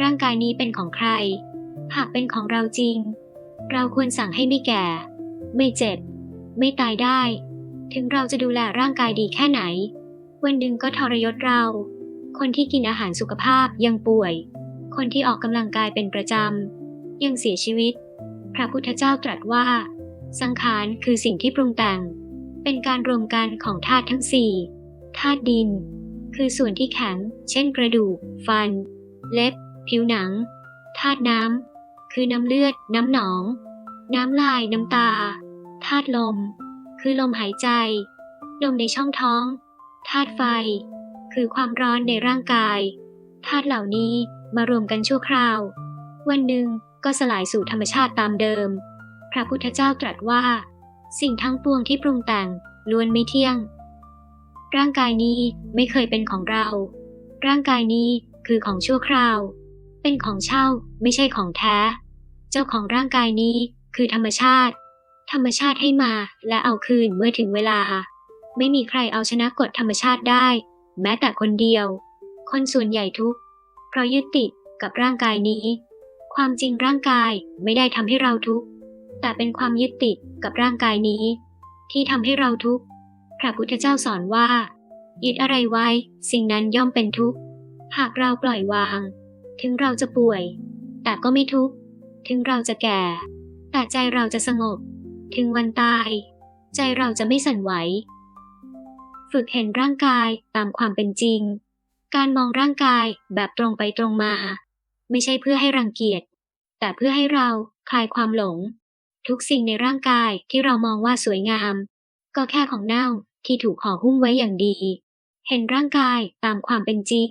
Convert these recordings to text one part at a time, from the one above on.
ร่างกายนี้เป็นของใคร หากเป็นของเราจริง เราควรสั่งให้ไม่แก่ ไม่เจ็บ ไม่ตายได้ ถึงเราจะดูแลร่างกายดีแค่ไหน วันหนึ่งก็ทรยศเรา คนที่กินอาหารสุขภาพยังป่วย คนที่ออกกำลังกายเป็นประจำ ยังเสียชีวิต พระพุทธเจ้าตรัสว่า สังขารคือสิ่งที่ปรุงแต่ง เป็นการรวมกันของธาตุทั้งสี่ธาตุดิน คือส่วนที่แข็ง เช่นกระดูก ฟัน เล็บ ผิวหนังธาตุน้ำ คือน้ำเลือด น้ำหนอง น้ำลาย น้ำตาธาตุลม คือลมหายใจ ลมในช่องท้องธาตุไฟ คือความร้อนในร่างกายธาตุเหล่านี้มารวมกันชั่วคราว วันหนึ่งก็สลายสู่ธรรมชาติตามเดิม พระพุทธเจ้าตรัสว่า สิ่งทั้งปวงที่ปรุงแต่งล้วนไม่เที่ยง ร่างกายนี้ไม่เคยเป็นของเรา ร่างกายนี้คือของชั่วคราว เป็นของเช่าไม่ใช่ของแท้ เจ้าของร่างกายนี้คือธรรมชาติ ธรรมชาติให้มาและเอาคืนเมื่อถึงเวลา ไม่มีใครเอาชนะกฎธรรมชาติได้ แม้แต่คนเดียว คนส่วนใหญ่ทุกเพราะยึดติดกับร่างกายนี้ ความจริงร่างกายไม่ได้ทำให้เราทุกข์แต่เป็นความยึดติดกับร่างกายนี้ ที่ทำให้เราทุกข์พระพุทธเจ้าสอนว่ายึดอะไรไว้ สิ่งนั้นย่อมเป็นทุกข์หากเราปล่อยวาง ถึงเราจะป่วย แต่ก็ไม่ทุกข์ ถึงเราจะแก่ แต่ใจเราจะสงบ ถึงวันตาย ใจเราจะไม่สั่นไหว ฝึกเห็นร่างกายตามความเป็นจริง การมองร่างกายแบบตรงไปตรงมา ไม่ใช่เพื่อให้รังเกียจ แต่เพื่อให้เราคลายความหลง ทุกสิ่งในร่างกายที่เรามองว่าสวยงาม ก็แค่ของเน่าที่ถูกห่อหุ้มไว้อย่างดี เห็นร่างกายตามความเป็นจริง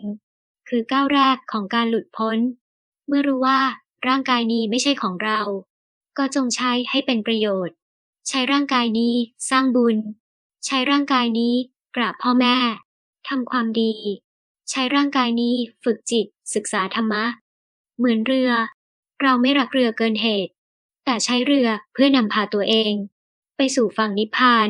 คือก้าวแรกของการหลุดพ้น เมื่อรู้ว่าร่างกายนี้ไม่ใช่ของเรา ก็จงใช้ให้เป็นประโยชน์ ใช้ร่างกายนี้สร้างบุญ ใช้ร่างกายนี้กราบพ่อแม่ทำความดี ใช้ร่างกายนี้ฝึกจิตศึกษาธรรมะ เหมือนเรือ เราไม่รักเรือเกินเหตุ แต่ใช้เรือเพื่อนำพาตัวเอง ไปสู่ฝั่งนิพพาน